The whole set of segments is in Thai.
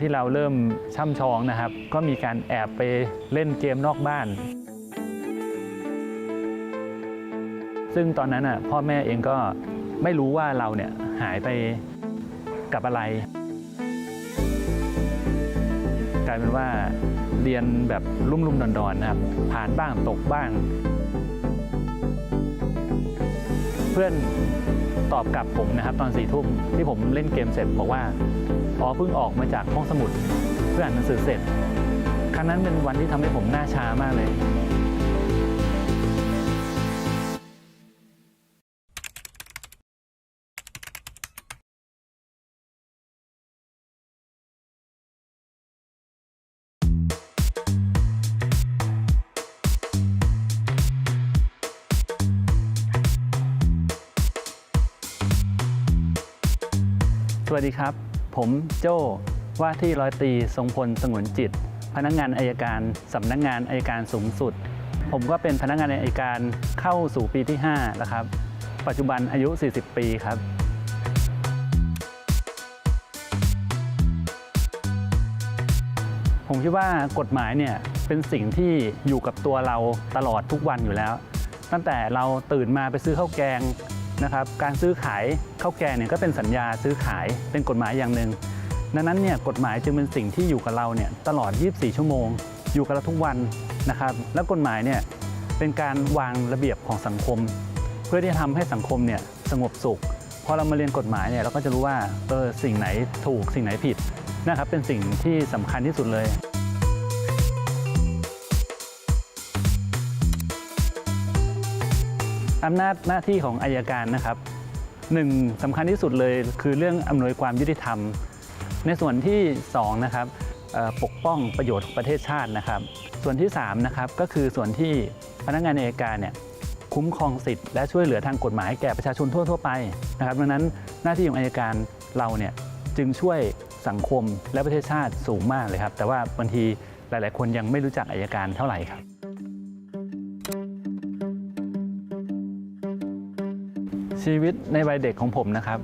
ที่เราเริ่มช่ำชองนะครับ ก็มีการแอบไปเล่นเกมนอกบ้าน ซึ่งตอนนั้นอะพ่อแม่เองก็ไม่รู้ว่าเราเนี่ยหายไปกับอะไร กลายเป็นว่าเรียนแบบลุ่มๆดอนๆนะครับ ผ่านบ้างตกบ้าง เพื่อนตอบกลับผมนะครับ ตอนสี่ทุ่มที่ผมเล่นเกมเสร็จบอกว่า อ๋อเพิ่งออกมาจากห้องสมุดเพื่ออ่านหนังสือเสร็จ ครั้งนั้นเป็นวันที่ทำให้ผมหน้าชามากเลยสวัสดีครับ ผมโจ้ว่าที่ร้อยตีทรงพลสงวนจิต พนักงานอายการสำนักงานอายการสูงสุด ผมก็เป็นพนักงานอายการเข้าสู่ปีที่5แล้วครับ ปัจจุบันอายุ 40 ปีครับผมคิดว่ากฎหมายเนี่ยเป็นสิ่งที่อยู่กับตัวเราตลอดทุกวันอยู่แล้ว ตั้งแต่เราตื่นมาไปซื้อข้าวแกง นะครับการซื้อขายข้าวแกงเนี่ยก็เป็นสัญญาซื้อขายเป็นกฎหมายอย่างหนึ่งดังนั้นเนี่ยกฎหมายจึงเป็นสิ่งที่อยู่กับเราเนี่ยตลอด 24 ชั่วโมง อยู่กับเราทุกวันนะครับ แล้วกฎหมายเนี่ยเป็นการวางระเบียบของสังคม เพื่อที่จะทำให้สังคมเนี่ยสงบสุขพอเรามาเรียนกฎหมายเนี่ยเราก็จะรู้ว่าเออสิ่งไหนถูกสิ่งไหนผิดนะครับเป็นสิ่งที่สำคัญที่สุดเลย อำนาจหน้าที่ของอายการนะครับหนึ่งสำคัญที่สุดเลยคือเรื่องอำนวยความยุติธรรม ในส่วนที่2นะครับปกป้องประโยชน์ของประเทศชาตินะครับ ส่วนที่3นะครับก็คือส่วนที่พนักงานอัยการเนี่ยคุ้มครองสิทธิ์และช่วยเหลือทางกฎหมายแก่ประชาชนทั่ว ๆ ไปนะครับดังนั้นหน้าที่ของอัยการเราเนี่ยจึงช่วยสังคมและประเทศชาติสูงมากเลยครับ แต่ว่าบางทีหลาย ๆ คนยังไม่รู้จักอัยการเท่าไหร่ครับ ชีวิตในวัยเด็กของผมนะครับ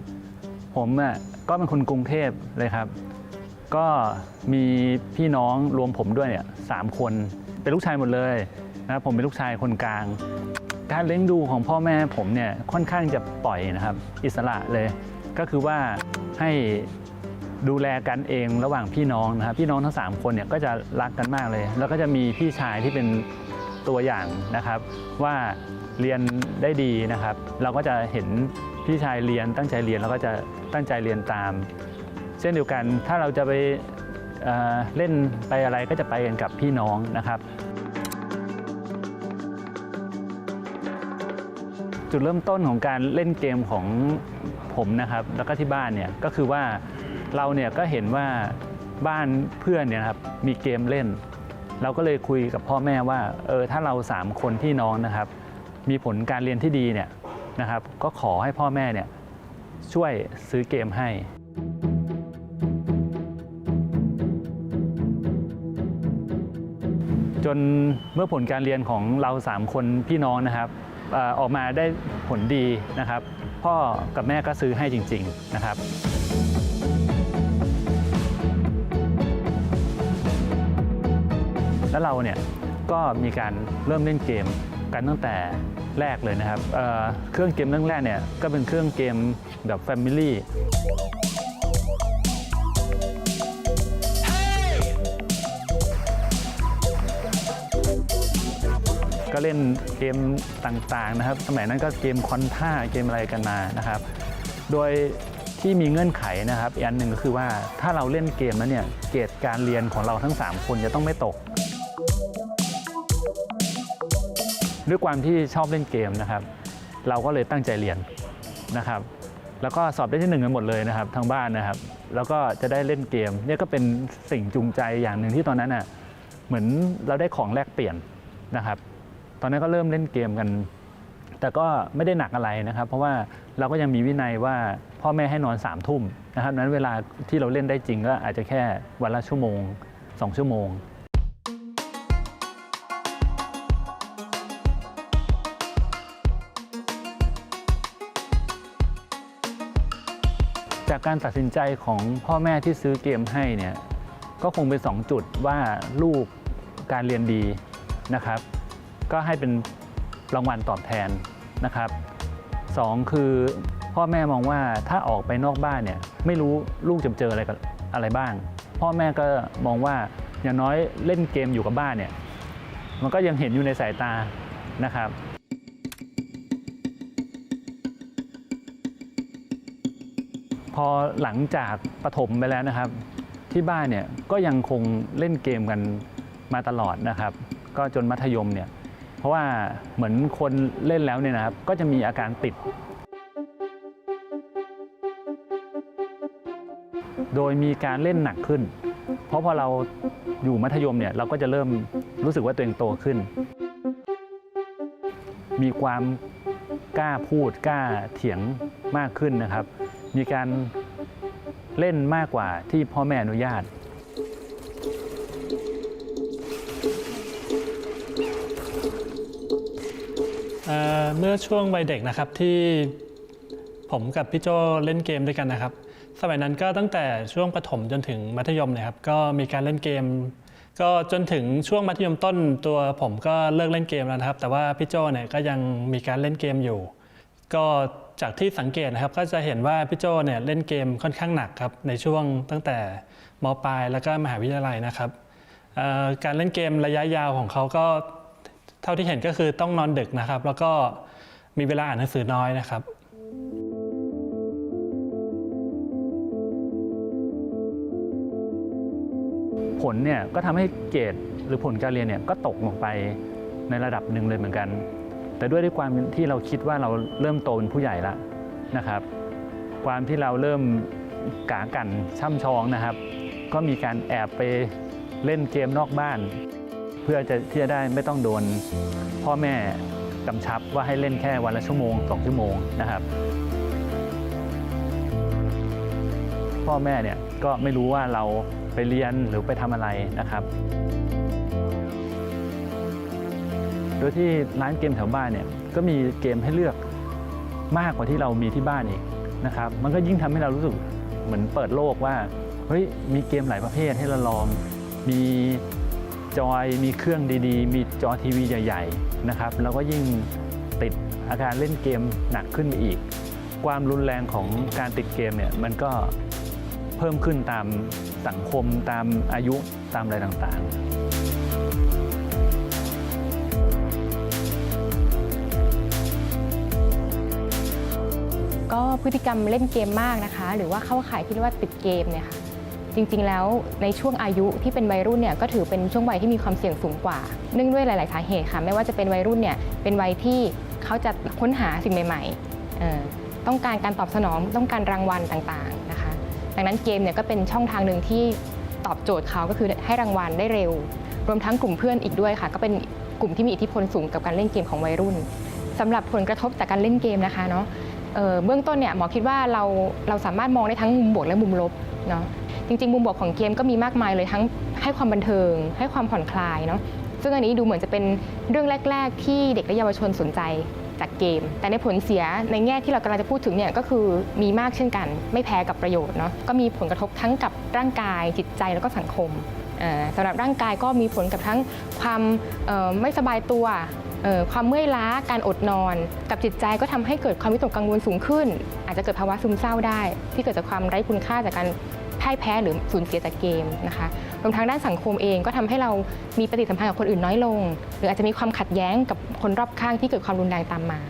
ผมอะก็เป็นคนกรุงเทพเลยครับ ก็มีพี่น้องรวมผมด้วยเนี่ยสามคนเป็นลูกชายหมดเลยนะครับผมเป็นลูกชายคนกลาง การเลี้ยงดูของพ่อแม่ผมเนี่ยค่อนข้างจะปล่อยนะครับ อิสระเลย ก็คือว่าให้ดูแลกันเองระหว่างพี่น้องนะครับพี่น้องทั้ง 3 คนเนี่ยก็จะรักกันมากเลย แล้วก็จะมีพี่ชายที่เป็นตัวอย่างนะครับ ว่า เรียนได้ดีนะครับ เราก็จะเห็นพี่ชายเรียนตั้งใจเรียนแล้วก็จะตั้งใจเรียนตาม เช่นเดียวกันถ้าเราจะไปเเล่นไปอะไรก็จะไปกันกับพี่น้องนะครับ จุดเริ่มต้นของการเล่นเกมของผมนะครับแล้วก็ที่บ้านเนี่ยก็คือว่าเราเนี่ยก็เห็นว่าบ้านเพื่อนเนี่ยครับมีเกมเล่น เราก็เลยคุยกับพ่อแม่ว่าเออถ้าเราสามคนพี่น้องนะครับ มีผลการเรียนที่ดีเนี่ยนะครับก็ขอให้พ่อแม่เนี่ยช่วยซื้อเกมให้ จนเมื่อผลการเรียนของเรา 3 คนพี่น้องนะครับออออกมาได้ผลดีนะครับ พ่อกับแม่ก็ซื้อให้จริง ๆนะครับแล้วเราเนี่ยก็มีการเริ่มเล่นเกมกันตั้งแต่ แรกเลยนะครับเเครื่องเกมเรื่องแรกเนี่ยก็เป็นเครื่องเกมแบบ Family ก็เล่นเกมต่างๆนะครับ สมัยนั้นก็เกมคอนท่าเกมอะไรกันมานะครับ โดยที่มีเงื่อนไขนะครับอีกอันหนึ่งก็คือว่าถ้าเราเล่นเกมแล้วเนี่ยเกรดการเรียนของเราทั้ง 3 คนจะต้องไม่ตก ด้วยความที่ชอบเล่นเกมนะครับ เราก็เลยตั้งใจเรียนนะครับ แล้วก็สอบได้ที่หนึ่งกันหมดเลยนะครับทางบ้านนะครับ แล้วก็จะได้เล่นเกมเนี่ยก็เป็นสิ่งจูงใจอย่างหนึ่งที่ตอนนั้นอะเหมือนเราได้ของแลกเปลี่ยนนะครับ ตอนนั้นก็เริ่มเล่นเกมกัน แต่ก็ไม่ได้หนักอะไรนะครับ เพราะว่าเราก็ยังมีวินัยว่าพ่อแม่ให้นอน3ามทุ่มนะครับนั้นเวลาที่เราเล่นได้จริงก็อาจจะแค่วันละชั่วโมง 2 ชั่วโมง การตัดสินใจของพ่อแม่ที่ซื้อเกมให้เนี่ยก็คงเป็น 2 จุดว่าลูกการเรียนดีนะครับ ก็ให้เป็นรางวัลตอบแทนนะครับสองคือพ่อแม่มองว่าถ้าออกไปนอกบ้านเนี่ยไม่รู้ลูกจะเจออะไรกับอะไรบ้าง พ่อแม่ก็มองว่าอย่างน้อยเล่นเกมอยู่กับบ้านเนี่ยมันก็ยังเห็นอยู่ในสายตานะครับ พอหลังจากประถมไปแล้วนะครับ ที่บ้านเนี่ยก็ยังคงเล่นเกมกันมาตลอดนะครับ ก็จนมัธยมเนี่ยเพราะว่าเหมือนคนเล่นแล้วเนี่ยนะครับ ก็จะมีอาการติด โดยมีการเล่นหนักขึ้น เพราะพอเราอยู่มัธยมเนี่ยเราก็จะเริ่มรู้สึกว่าตัวเองโตขึ้น มีความกล้าพูดกล้าเถียงมากขึ้นนะครับ มีการเล่นมากกว่าที่พ่อแม่อนุญาต เอ่อเมื่อช่วงวัยเด็กนะครับที่ผมกับพี่โจเล่นเกมด้วยกันนะครับ สมัยนั้นก็ตั้งแต่ช่วงประถมจนถึงมัธยมเนะครับก็มีการเล่นเกม ก็จนถึงช่วงมัธยมต้นตัวผมก็เลิกเล่นเกมแล้วนะครับ แต่ว่าพี่โจเนี่ยก็ยังมีการเล่นเกมอยู่ ก็ จากที่สังเกตนะครับก็จะเห็นว่าพี่โจเนี่ยเล่นเกมค่อนข้างหนักครับในช่วงตั้งแต่มปลายแล้วก็มหาวิทยาลัยนะครับการเล่นเกมระยะยาวของเขาก็เท่าที่เห็นก็คือต้องนอนดึกนะครับ แล้วก็มีเวลาอ่านหนังสือน้อยนะครับผลเนี่ยก็ทำให้เกรดหรือผลการเรียนเนี่ยก็ตกลงไปในระดับหนึ่งเลยเหมือนกัน แต่ด้วยด้วยความที่เราคิดว่าเราเริ่มโตเป็นผู้ใหญ่แล้วนะครับ ความที่เราเริ่มกากันช่ำชองนะครับ ก็มีการแอบไปเล่นเกมนอกบ้าน เพื่อจะที่จะได้ไม่ต้องโดน พ่อแม่กำชับว่าให้เล่นแค่วันละชั่วโมงสองชั่วโมงนะครับ พ่อแม่เนี่ยก็ไม่รู้ว่าเราไปเรียนหรือไปทำอะไรนะครับ โดยที่ร้านเกมแถวบ้านเนี่ยก็มีเกมให้เลือกมากกว่าที่เรามีที่บ้านอีกนะครับ มันก็ยิ่งทำให้เรารู้สึกเหมือนเปิดโลกว่าเฮ้ยมีเกมหลายประเภทให้เราลอง มีจอยมีเครื่องดีๆ มีจอทีวีใหญ่ ๆนะครับแล้วก็ยิ่งติดอาการเล่นเกมหนักขึ้นไปอีก ความรุนแรงของการติดเกมเนี่ยมันก็เพิ่มขึ้นตามสังคมตามอายุตามอะไรต่างๆ ก็พฤติกรรมเล่นเกมมากนะคะ หรือว่าเข้าข่ายที่เรียกว่าติดเกมเนี่ยค่ะจริงๆ แล้วในช่วงอายุที่เป็นวัยรุ่นเนี่ยก็ถือเป็นช่วงวัยที่มีความเสี่ยงสูงกว่า เนื่องด้วยหลาย ๆ สาเหตุค่ะ ไม่ว่าจะเป็นวัยรุ่นเนี่ยเป็นวัยที่เขาจะค้นหาสิ่งใหม่ๆต้องการการตอบสนองต้องการรางวัลต่างๆนะคะ ดังนั้นเกมเนี่ยก็เป็นช่องทางหนึ่งที่ตอบโจทย์เขาก็คือให้รางวัลได้เร็ว รวมทั้งกลุ่มเพื่อนอีกด้วยค่ะ ก็เป็นกลุ่มที่มีอิทธิพลสูงกับการเล่นเกมของวัยรุ่นสำหรับผลกระทบจากการเล่นเกมนะคะเนาะ เบื้องต้นเนี่ยหมอคิดว่าเราเราสามารถมองได้ทั้งมุมบวกและมุมลบเนาะจริงๆ มุมบวกของเกมก็มีมากมายเลยทั้งให้ความบันเทิง ให้ความผ่อนคลายเนาะซึ่งอันนี้ดูเหมือนจะเป็นเรื่องแรก ๆ ที่เด็กและเยาวชนสนใจจากเกม แต่ในผลเสียในแง่ที่เรากำลังจะพูดถึงเนี่ยก็คือมีมากเช่นกัน ไม่แพ้กับประโยชน์เนาะก็มีผลกระทบทั้งกับร่างกายจิตใจแล้วก็สังคมสำหรับร่างกายก็มีผลกับทั้งความไม่สบายตัว ความเมื่อยล้าการอดนอน กับจิตใจก็ทำให้เกิดความวิตกกังวลสูงขึ้น อาจจะเกิดภาวะซึมเศร้าได้ ที่เกิดจากความไร้คุณค่าจากการพ่ายแพ้หรือสูญเสียจากเกมนะคะรวมทั้งด้านสังคมเองก็ทำให้เรามีปฏิสัมพันธ์กับคนอื่นน้อยลง หรืออาจจะมีความขัดแย้งกับคนรอบข้างที่เกิดความรุนแรงตามมา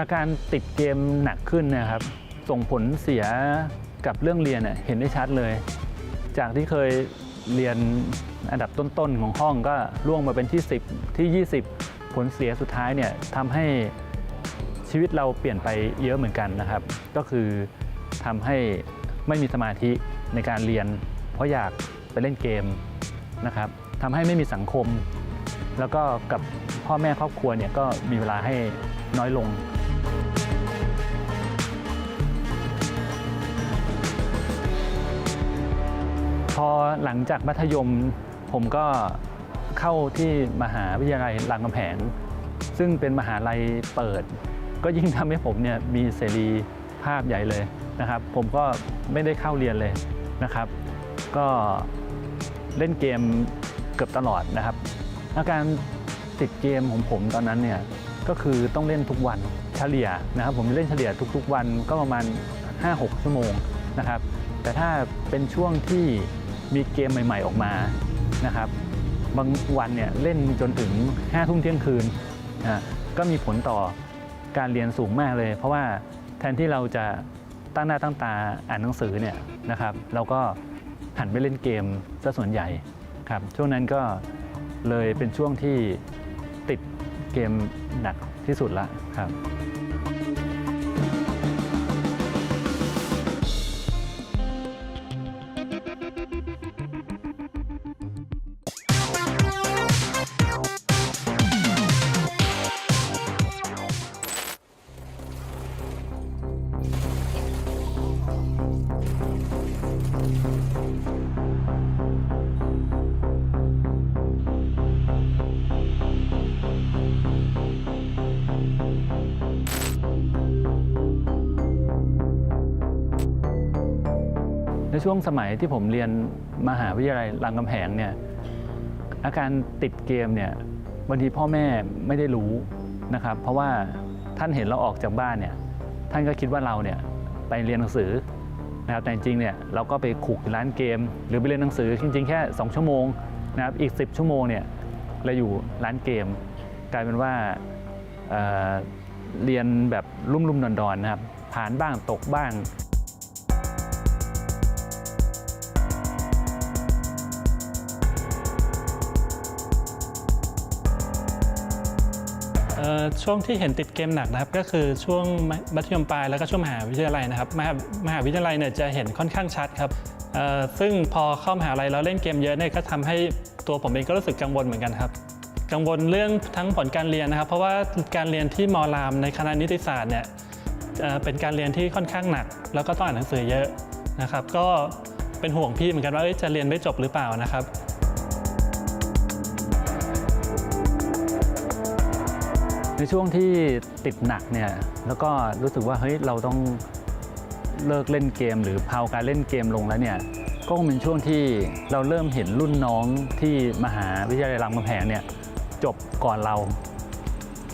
อาการติดเกมหนักขึ้นนะครับ ส่งผลเสียกับเรื่องเรียนเนยเห็นได้ชัดเลย จากที่เคยเรียนอันดับต้นๆของห้องก็ล่วงมาเป็นที่ 10 ที่ 20 ผลเสียสุดท้ายเนี่ยทำให้ชีวิตเราเปลี่ยนไปเยอะเหมือนกันนะครับ ก็คือทำให้ไม่มีสมาธิในการเรียน เพราะอยากไปเล่นเกมนะครับทำให้ไม่มีสังคม แล้วก็กับพ่อแม่ครอบครัวเนี่ยก็มีเวลาให้น้อยลง อหลังจากมัธยมผมก็เข้าที่มหาวิทยาลัยรามคำแหงซึ่งเป็นมหาลัยเปิด ก็ยิ่งทำให้ผมเนี่ยมีเสรีภาพใหญ่เลยนะครับ ผมก็ไม่ได้เข้าเรียนเลยนะครับ ก็เล่นเกมเกือบตลอดนะครับ อาการติดเกมของผมตอนนั้นเนี่ยก็คือต้องเล่นทุกวันเฉลี่ยนะครับ ผมเล่นเฉลี่ยทุกๆวันก็ประมาณ 5-6 ชั่วโมงนะครับ แต่ถ้าเป็นช่วงที่ มีเกมใหม่ ๆ ออกมานะครับ บางวันเนี่ยเล่นจนถึง5ทุ่มเที่ยงคืนนะก็มีผลต่อการเรียนสูงมากเลย เพราะว่าแทนที่เราจะตั้งหน้าตั้งตาอ่านหนังสือเนี่ยนะครับ เราก็หันไปเล่นเกมซะส่วนใหญ่ครับช่วงนั้นก็เลยเป็นช่วงที่ติดเกมหนักที่สุดละครับ สมัยที่ผมเรียนมหาวิทยาลัยรามคำแหงเนี่ยอาการติดเกมเนี่ยบางทีพ่อแม่ไม่ได้รู้นะครับ เพราะว่าท่านเห็นเราออกจากบ้านเนี่ยท่านก็คิดว่าเราเนี่ยไปเรียนหนังสือนะครับแต่จริงเนี่ยเราก็ไปขุกร้านเกม หรือไปเรียนหนังสือจริง ๆ แค่ 2 ชั่วโมงนะครับอีก 10 ชั่วโมงเนี่ยเราอยู่ร้านเกม กลายเป็นว่าเเรียนแบบรุ่มๆดอนๆนะครับผ่านบ้างตกบ้าง ช่วงที่เห็นติดเกมหนักนะครับก็คือช่วงมัธยมปลายแล้วก็ช่วงมหาวิทยาลัยนะครับมหามหาวิทยาลัยเนี่ยจะเห็นค่อนข้างชัดครับซึ่งพอเข้ามหาลัยแล้วเล่นเกมเยอะเนี่ยก็ทำให้ตัวผมเองก็รู้สึกกังวลเหมือนกันครับกังวลเรื่องทั้งผลการเรียนนะครับ เพราะว่าการเรียนที่มอรามในคณะนิติศาสตร์เนี่ยเป็นการเรียนที่ค่อนข้างหนัก แล้วก็ต้องอ่านหนังสือเยอะนะครับ ก็เป็นห่วงพี่เหมือนกันว่าจะเรียนไม่จบหรือเปล่านะครับ ในช่วงที่ติดหนักเนี่ยแล้วก็รู้สึกว่าเฮ้ยเราต้องเลิกเล่นเกม หรือพาวการเล่นเกมลงแล้วเนี่ยก็คงเป็นช่วงที่เราเริ่มเห็นรุ่นน้องที่มหาวิทยาลัยรามคำแหงเนี่ยจบก่อนเรา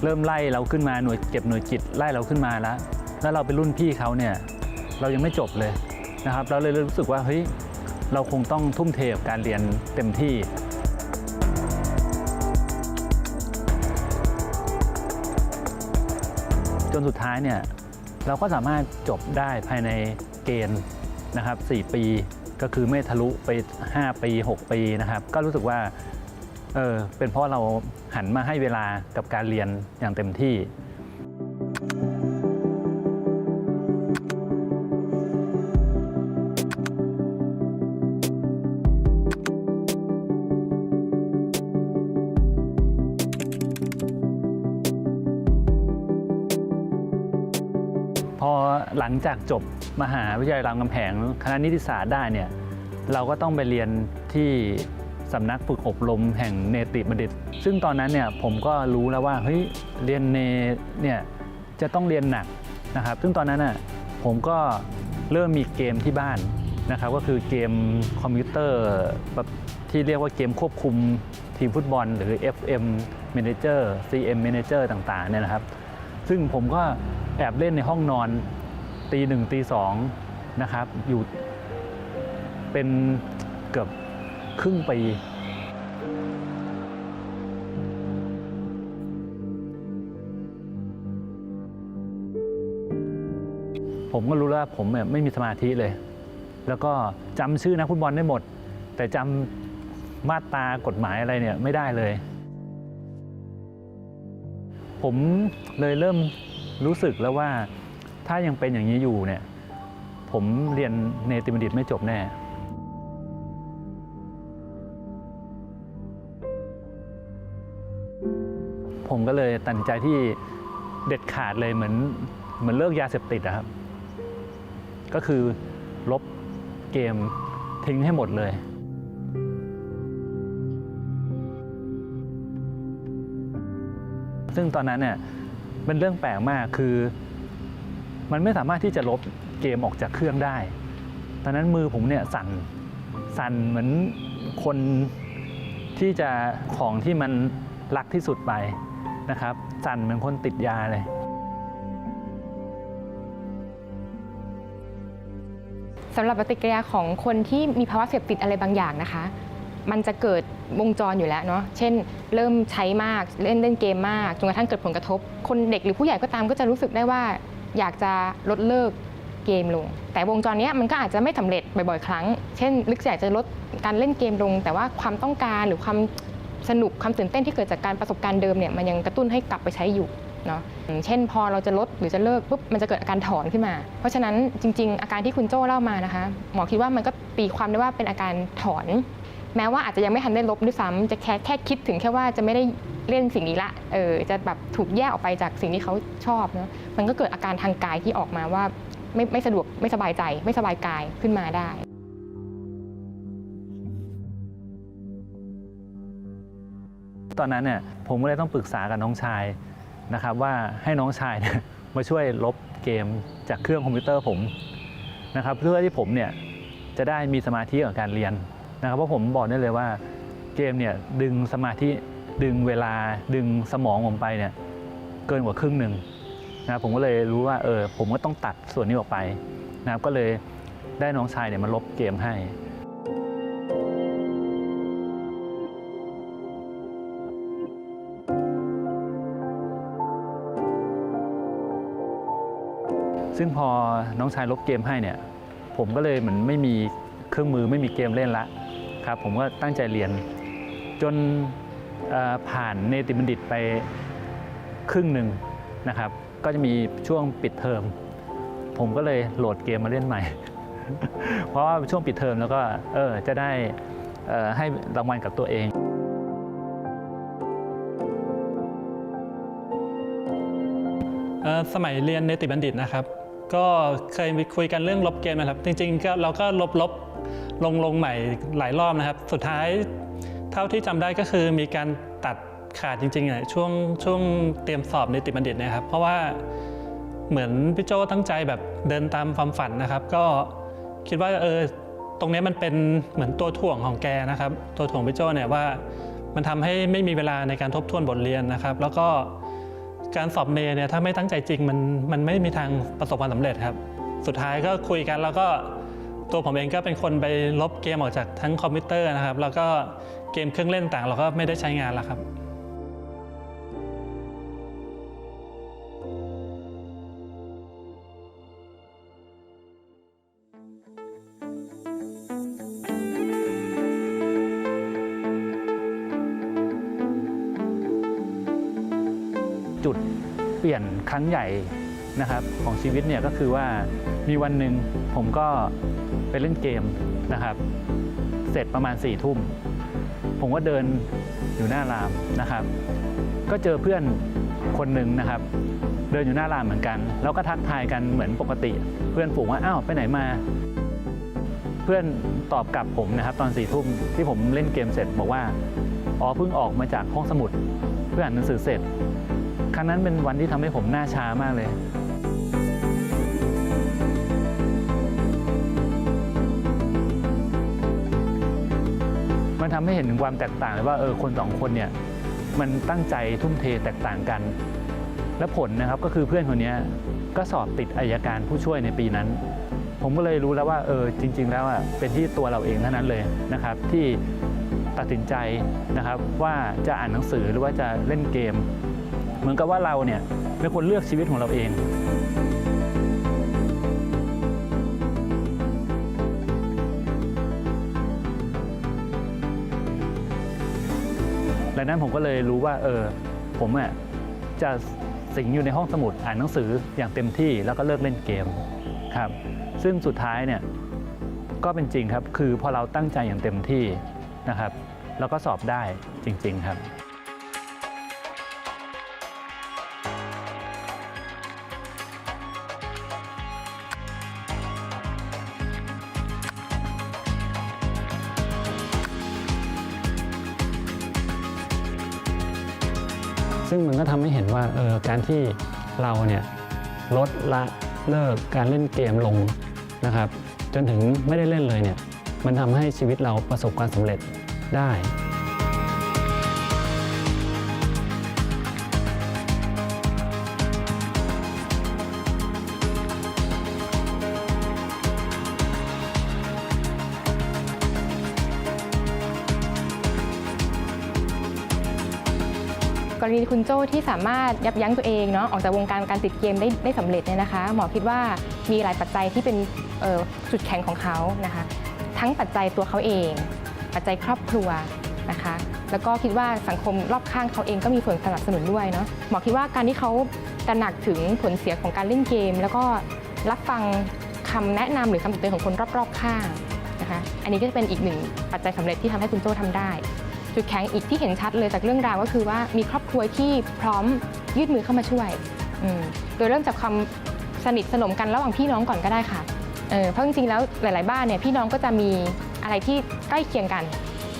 เริ่มไล่เราขึ้นมาหน่วยเก็บหน่วยกิจไล่เราขึ้นมาแล้ว แล้วเราเป็นรุ่นพี่เขาเนี่ยเรายังไม่จบเลยนะครับเราเลยรู้สึกว่าเฮ้ยเราคงต้องทุ่มเทกับการเรียนเต็มที่ นสุดท้ายเนี่ยเราก็สามารถจบได้ภายในเกณฑ์นะครับ4ปีก็คือไม่ทะลุไป 5 ปี 6 ปีนะครับ ก็รู้สึกว่าเออเป็นเพราะเราหันมาให้เวลากับการเรียนอย่างเต็มที่ ลังจากจบมหาวิทยาลัยรามคำแหงคณะนิติศาสตร์ได้เนี่ยเราก็ต้องไปเรียนที่สำนักฝึกอบรมแห่งเนติบัณฑิต ซึ่งตอนนั้นเนี่ยผมก็รู้แล้วว่าเฮ้ยเรียนเนเนี่ยจะต้องเรียนหนักนะครับ ซึ่งตอนนั้นน่ะผมก็เริ่มมีเกมที่บ้านนะครับ ก็คือเกมคอมพิวเตอร์แบบที่เรียกว่าเกมควบคุมทีมฟุตบอล หรือ FM Manager CM Manager ต่างๆเนี่ยนะครับ ซึ่งผมก็แอบเล่นในห้องนอน ตีหนึ่งตีสองนะครับอยู่เป็นเกือบครึ่งปีผมก็รู้แล้วว่าผมไม่มีสมาธิเลย แล้วก็จำชื่อนักฟุตบอลได้หมด แต่จำมาตรากฎหมายอะไรเนี่ยไม่ได้เลย ผมเลยเริ่มรู้สึกแล้วว่า ถ้ายังเป็นอย่างนี้อยู่เนี่ย ผมเรียนเนติบัณฑิตไม่จบแน่ผมก็เลยตัดใจที่เด็ดขาดเลยเหมือนเหมือนเลิกยาเสพติดอะครับ ก็คือลบเกมทิ้งให้หมดเลย ซึ่งตอนนั้นเนี่ยเป็นเรื่องแปลกมากคือ มันไม่สามารถที่จะลบเกมออกจากเครื่องได้ ตอนนั้นมือผมเนี่ยสั่น สั่นเหมือนคนที่จะของที่มันรักที่สุดไปนะครับ สั่นเหมือนคนติดยาเลย สำหรับปฏิกิริยาของคนที่มีภาวะเสพติดอะไรบางอย่างนะคะ มันจะเกิดวงจรอยู่แล้วเนาะ เช่น เริ่มใช้มาก เล่นเล่นเกมมาก จนกระทั่งเกิดผลกระทบ คนเด็กหรือผู้ใหญ่ก็ตามก็จะรู้สึกได้ว่า อยากจะลดเลิกเกมลง แต่วงจรนี้มันก็อาจจะไม่สำเร็จบ่อยๆ ครั้ง เช่น ลึกอยากจะลดการเล่นเกมลง แต่ว่าความต้องการหรือความสนุกความตื่นเต้นที่เกิดจากการประสบการณ์เดิมเนี่ยมันยังกระตุ้นให้กลับไปใช้อยู่เนาะเช่นพอเราจะลดหรือจะเลิกปุ๊บมันจะเกิดอาการถอนขึ้นมา เพราะฉะนั้นจริง ๆ อาการที่คุณโจ้เล่ามานะคะ หมอคิดว่ามันก็ตีความได้ว่าเป็นอาการถอน แม้ว่าอาจจะยังไม่ทันได้ลบด้วยซ้ำจะแค่แค่คิดถึงแค่ว่าจะไม่ได้ เล่นสิ่งนี้ละเออจะแบบถูกแยกออกไปจากสิ่งที่เขาชอบเนาะมันก็เกิดอาการทางกายที่ออกมาว่าไม่ไม่สะดวกไม่สบายใจ ไม่สบายกายขึ้นมาได้ตอนนั้นเนี่ยผมก็เลยต้องปรึกษากับน้องชายนะครับว่าให้น้องชายเนี่ยมาช่วยลบเกมจากเครื่องคอมพิวเตอร์ผมนะครับเพื่อที่ผมเนี่ยจะได้มีสมาธิกับการเรียนนะครับเพราะผมบอกได้เลยว่าเกมเนี่ยดึงสมาธิ ดึงเวลาดึงสมองผมไปเนี่ยเกินกว่าครึ่งหนึ่งนะครับผมก็เลยรู้ว่าเออผมก็ต้องตัดส่วนนี้ออกไปนะครับก็เลยได้น้องชายเนี่ยมาลบเกมให้ ซึ่งพอน้องชายลบเกมให้เนี่ย ผมก็เลยเหมือนไม่มีเครื่องมือไม่มีเกมเล่นละครับ ผมก็ตั้งใจเรียนจน ผ่านเนติบัณฑิตไปครึ่งหนึ่งนะครับ ก็จะมีช่วงปิดเทอม ผมก็เลยโหลดเกมมาเล่นใหม่ เพราะว่าช่วงปิดเทอมแล้วก็เออจะได้เออให้รางวัลกับตัวเองเออสมัยเรียนเนติบัณฑิตนะครับ ก็เคยมีคุยกันเรื่องลบเกมนะครับ จริงๆก็เราก็ลบลบลงลงใหม่หลายรอบนะครับ สุดท้าย ท่าที่จำได้ก็คือมีการตัดขาดจริงๆอะช่วงช่วงเตรียมสอบเนติบัณฑิตนะครับ เพราะว่าเหมือนพี่โจตั้งใจแบบเดินตามความฝันนะครับ ก็คิดว่าเออตรงนี้มันเป็นเหมือนตัวถ่วงของแกนะครับ ตัวถ่วงพี่โจเนี่ยว่ามันทำให้ไม่มีเวลาในการทบทวนบทเรียนนะครับ แล้วก็การสอบเนเนี่ยถ้าไม่ตั้งใจจริงมันมันไม่มีทางประสบความสำเร็จครับ สุดท้ายก็คุยกันแล้วก็ตัวผมเองก็เป็นคนไปลบเกมออกจากทั้งคอมพิวเตอร์นะครับ แล้วก็ เกมเครื่องเล่นต่างเราก็ไม่ได้ใช้งานแล้วครับจุดเปลี่ยนครั้งใหญ่นะครับของชีวิตเนี่ยก็คือว่ามีวันหนึ่งผมก็ไปเล่นเกมนะครับ เสร็จประมาณ4ี่ทุ่ม ผมก็เดินอยู่หน้ารามนะครับ ก็เจอเพื่อนคนหนึ่งนะครับ เดินอยู่หน้ารามเหมือนกัน แล้วก็ทักทายกันเหมือนปกติ เพื่อนฝูงว่าอ้าวไปไหนมา เพื่อนตอบกลับผมนะครับ ตอนสี่ทุ่มที่ผมเล่นเกมเสร็จบอกว่าอ๋อเพิ่งออกมาจากห้องสมุด เพื่ออ่านหนังสือเสร็จ ครั้งนั้นเป็นวันที่ทำให้ผมหน้าช้ามากเลย ทำให้เห็นถึงความแตกต่างเลยว่าเออคนสองคนเนี่ยมันตั้งใจทุ่มเทแตกต่างกัน และผลนะครับก็คือเพื่อนคนนี้ก็สอบติดอายการผู้ช่วยในปีนั้น ผมก็เลยรู้แล้วว่าเออจริง ๆ แล้วอะเป็นที่ตัวเราเองเท่านั้นเลยนะครับที่ตัดสินใจนะครับว่าจะอ่านหนังสือหรือว่าจะเล่นเกม เหมือนกับว่าเราเนี่ยเป็นคนเลือกชีวิตของเราเอง ดังนั้นผมก็เลยรู้ว่าเออผมอะจะสิงอยู่ในห้องสมุดอ่านหนังสืออย่างเต็มที่แล้วก็เลิกเล่นเกมครับ ซึ่งสุดท้ายเนี่ยก็เป็นจริงครับ คือพอเราตั้งใจอย่างเต็มที่นะครับ แล้วก็สอบได้จริง ๆ ครับ ซึ่งมันก็ทำให้เห็นว่าเออการที่เราเนี่ยลดละเลิกการเล่นเกมลงนะครับจนถึงไม่ได้เล่นเลยเนี่ยมันทำให้ชีวิตเราประสบความสำเร็จได้ รณีคุณโจ้ที่สามารถยับยั้งตัวเองเนาะออกจากวงการการติดเกมได้ได้สำเร็จเนี่ยนะคะหมอคิดว่ามีหลายปัจจัยที่เป็นจุดแข็งของเขานะคะ ทั้งปัจจัยตัวเขาเอง ปัจจัยครอบครัวนะคะแล้วก็คิดว่าสังคมรอบข้างเขาเองก็มีส่วนสนับสนุนด้วยเนาะหมอคิดว่าการที่เขาตระหนักถึงผลเสียของการเล่นเกม แล้วก็รับฟังคำแนะนำหรือคำติเตือนของคนรอบๆข้างนะคะ อันนี้ก็จะเป็นอีกหนึ่งปัจจัยสำเร็จที่ทำให้คุณโจ้ทำได้ จุดแข็งอีกที่เห็นชัดเลยจากเรื่องราวก็คือว่ามีครอบครัวที่พร้อมยื่นมือเข้ามาช่วยอืมโดยเริ่มจากความสนิทสนมกันระหว่างพี่น้องก่อนก็ได้ค่ะเออเพราะจริงๆแล้วหลาย ๆ บ้านเนี่ยพี่น้องก็จะมีอะไรที่ใกล้เคียงกัน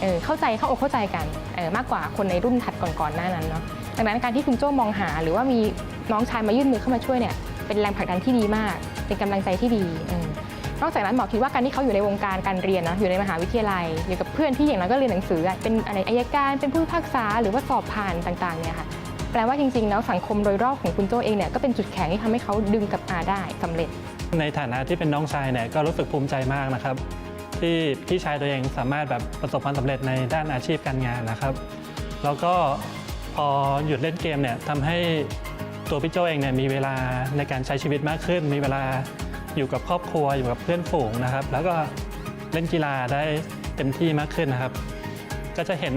เออเข้าใจเข้าอกเข้าใจกันเออมากกว่าคนในรุ่นถัดก่อนๆหน้านั้นเนาะดังนั้นการที่คุณโจ้มองหา หรือว่ามีน้องชายมายื่นมือเข้ามาช่วยเนี่ยเป็นแรงผลักดันที่ดีมาก เป็นกำลังใจที่ดีอ นอกจากนั้นหมอคิดว่าการที่เขาอยู่ในวงการการเรียนนะอยู่ในมหาวิทยาลัยอยู่กับเพื่อนที่อย่างนั้นก็เรียนหนังสือเป็นอะไรอายการเป็นผู้พิพากษาหรือว่าสอบผ่านต่างๆเนี่ยค่ะแปลว่าจริงๆแล้วสังคมโดยรอบของคุณโจเองเนี่ยก็เป็นจุดแข็งที่ทำให้เขาดึงกลับมาได้สำเร็จ ในฐานะที่เป็นน้องชายเนี่ยก็รู้สึกภูมิใจมากนะครับ ที่พี่ชายตัวเองสามารถแบบประสบความสำเร็จในด้านอาชีพการงานนะครับ แล้วก็พอหยุดเล่นเกมเนี่ยทำให้ตัวพี่โจเองเนี่ยมีเวลาในการใช้ชีวิตมากขึ้น มีเวลา อยู่กับครอบครัวอยู่กับเพื่อนฝูงนะครับ แล้วก็เล่นกีฬาได้เต็มที่มากขึ้นนะครับ ก็จะเห็น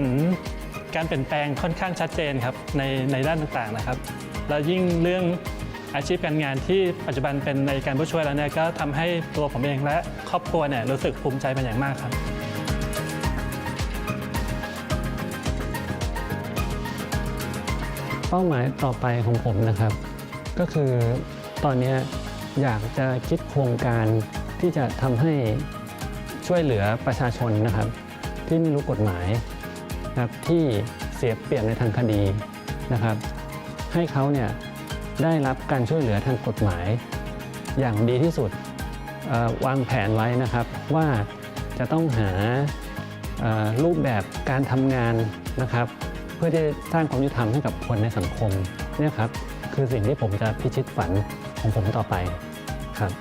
การเปลี่ยนแปลงค่อนข้างชัดเจนครับในในด้านต่างๆนะครับ แล้วยิ่งเรื่องอาชีพการงานที่ปัจจุบันเป็นในการผู้ช่วยแล้วเนี่ยก็ทำให้ตัวผมเองและครอบครัวเนี่ยรู้สึกภูมิใจเป็นอย่างมากครับ เป้าหมายต่อไปของผมนะครับ ก็คือตอนนี้ อยากจะคิดโครงการที่จะทำให้ช่วยเหลือประชาชนนะครับ ที่ไม่รู้กฎหมายนะครับที่เสียเปรียบในทางคดีนะครับ ให้เขาเนี่ยได้รับการช่วยเหลือทางกฎหมาย อย่างดีที่สุดวางแผนไว้นะครับ ว่าจะต้องหารูปแบบการทำงานนะครับ เพื่อที่จะสร้างความยุติธรรมให้กับคนในสังคมเนี่ยครับคือสิ่งที่ผมจะพิชิตฝัน ของผมต่อไปครับ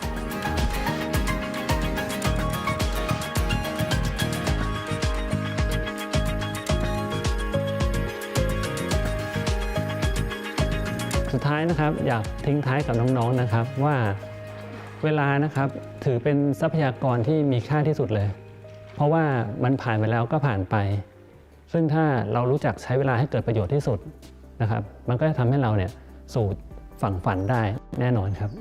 สุดท้ายนะครับอยากทิ้งท้ายกับน้องๆนะครับว่าเวลานะครับถือเป็นทรัพยากรที่มีค่าที่สุดเลย เพราะว่ามันผ่านไปแล้วก็ผ่านไป ซึ่งถ้าเรารู้จักใช้เวลาให้เกิดประโยชน์ที่สุดนะครับ มันก็จะทำให้เราเนี่ยสู่ ฝั่งฝันได้แน่นอนครับ